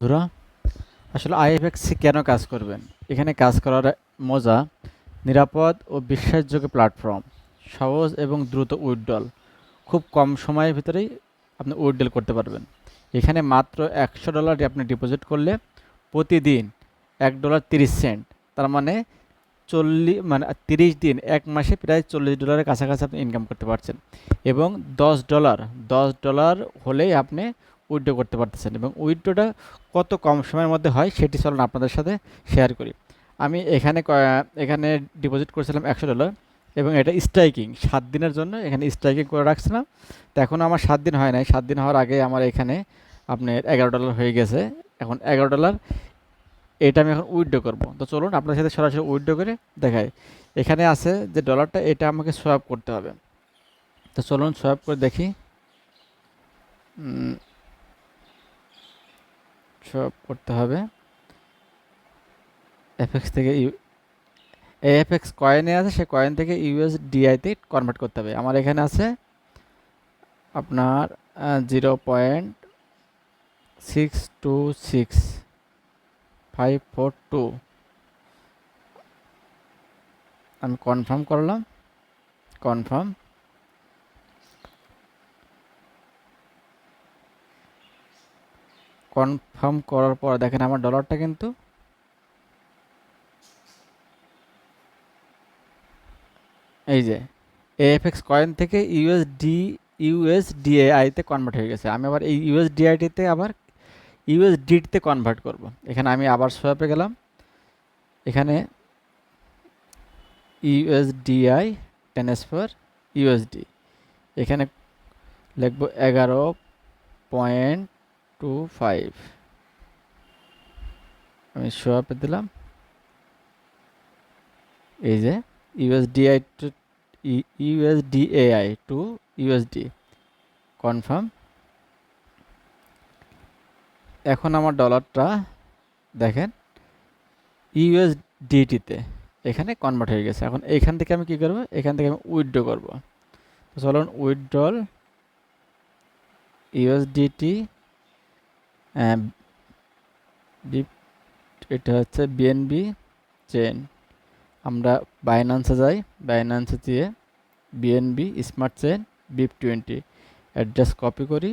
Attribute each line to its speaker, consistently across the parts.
Speaker 1: বন্ধুরা, আসলে আইএফএক্সি কেন কাজ করবেন? এখানে কাজ করার মজা নিরাপদ ও বিশ্বাসযোগ্য প্ল্যাটফর্ম, সহজ এবং দ্রুত উইথড্রল খুব কম সময়ের ভিতরেই আপনি উইথড্রল করতে পারবেন। এখানে মাত্র একশো ডলার আপনি ডিপোজিট করলে প্রতিদিন এক ডলার তিরিশ সেন্ট, তার মানে চল্লিশ মানে তিরিশ দিন, এক মাসে প্রায় চল্লিশ ডলারের কাছাকাছি আপনি ইনকাম করতে পারছেন। এবং দশ ডলার দশ ডলার হলেই আপনি উইথড্র করতে পারতেছেন এবং উইড্রোটা কত কম সময়ের মধ্যে হয় সেটি চলুন আপনাদের সাথে শেয়ার করি। আমি এখানে এখানে ডিপোজিট করেছিলাম একশো ডলার এবং এটা স্ট্রাইকিং সাত দিনের জন্য এখানে স্ট্রাইকিং করে রাখছিলাম। তো এখন আমার সাত দিন হয় নাই, সাত দিন হওয়ার আগে আমার এখানে আপনার এগারো ডলার হয়ে গেছে। এখন এগারো ডলার এটা আমি এখন উইড্রো করব। তো চলুন আপনার সাথে সরাসরি উইড্রো করে দেখাই। এখানে আছে যে ডলারটা এটা আমাকে সোয়াপ করতে হবে। তো চলুন সোয়াপ করে দেখি। সোয়াপ করতে হবে। এফএক্স থেকে ইউ এফএক্স কয়েনে আছে, সে কয়েন থেকে ইউএসডিআইতে কনভার্ট করতে হবে। আমার এখানে আছে আপনার zero point six two six five four two আমি কনফার্ম করলাম। কনফার্ম কনফার্ম করার পর, দেখেন আমার ডলারটা কিন্তু এই যে এএফএক্স কয়েন থেকে ইউএসডি ইউএসডিআইতে কনভার্ট হয়ে গেছে। আমি আবার এই ইউএসডিআইটিতে আবার ইউএসডিতে কনভার্ট করব। এখানে আমি আবার সোয়াপে গেলাম। এখানে ইউএসডিআই ট্রান্সফার ইউএসডি এখানে লিখব এগারো পয়েন্ট টু ফাইভ আমি সোয়াপে দিলাম। এই যে USDI to USDAI to USD confirm এখন আমার ডলারটা দেখেন ইউএসডিটিতে এখানে কনভার্ট হয়ে গেছে। এখন এইখান থেকে আমি কি করব? এখান থেকে আমি উইথড্র করব। চলুন উইথড্রল ইউএসডিটি এটা হচ্ছে বিএনবি চেন আমরা বাইনান্সে যাই বাইনান্সে দিয়ে BNB smart chain BEP twenty address copy করি।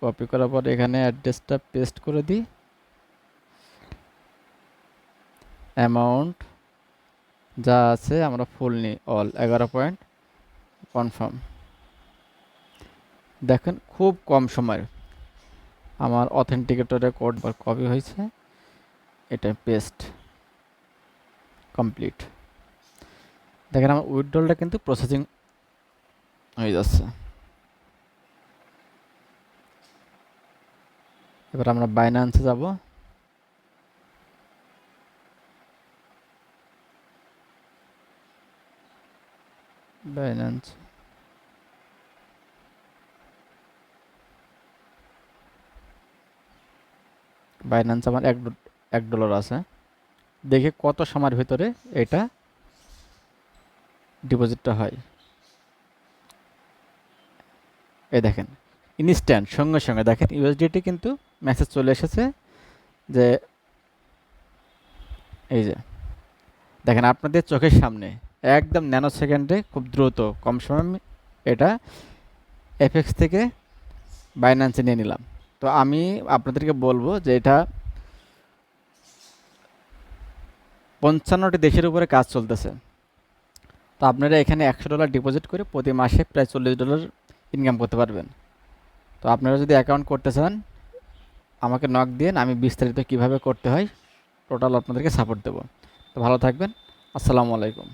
Speaker 1: কপি করার পর এখানে অ্যাড্রেসটা পেস্ট করে দিই। অ্যামাউন্ট যা আছে আমরা ফুল নিই অল এগারো পয়েন্ট কনফার্ম দেখেন খুব কম সময়। আমার অথেন্টিকেটরের কোড কপি হয়েছে। এটা পেস্ট কমপ্লিট দেখেন আমার উইথড্রলটা কিন্তু প্রসেসিং হয়ে যাচ্ছে। এবার আমরা বাইনান্সে যাব। বাইন্যান্স বাইন্যান্স আমার এক এক ডলার আছে। দেখে কত সময়ের ভিতরে এটা ডিপোজিটটা হয়। এই দেখেন ইনস্ট্যান্ট সঙ্গে সঙ্গে। দেখেন ইউএসডিটি কিন্তু মেসেজ চলে এসেছে যে, এই যে, দেখেন আপনাদের চোখের সামনে একদম ন্যানো সেকেন্ডে খুব দ্রুত, কম সময় এটা এফএক্স থেকে বাইন্যান্সে নিয়ে নিলাম। তো আমি আপনাদেরকে বলব যে এটা পঞ্চান্নটি দেশের উপরে কাজ চলতেছে। তো আপনারা এখানে একশো ডলার ডিপোজিট করে প্রতি মাসে প্রায় চল্লিশ ডলার ইনকাম করতে পারবেন। তো আপনারা যদি অ্যাকাউন্ট করতে চান, আমাকে নক দিন আমি বিস্তারিত কীভাবে করতে হয় টোটাল আপনাদেরকে সাপোর্ট দেবো। তো ভালো থাকবেন, আসসালামু আলাইকুম।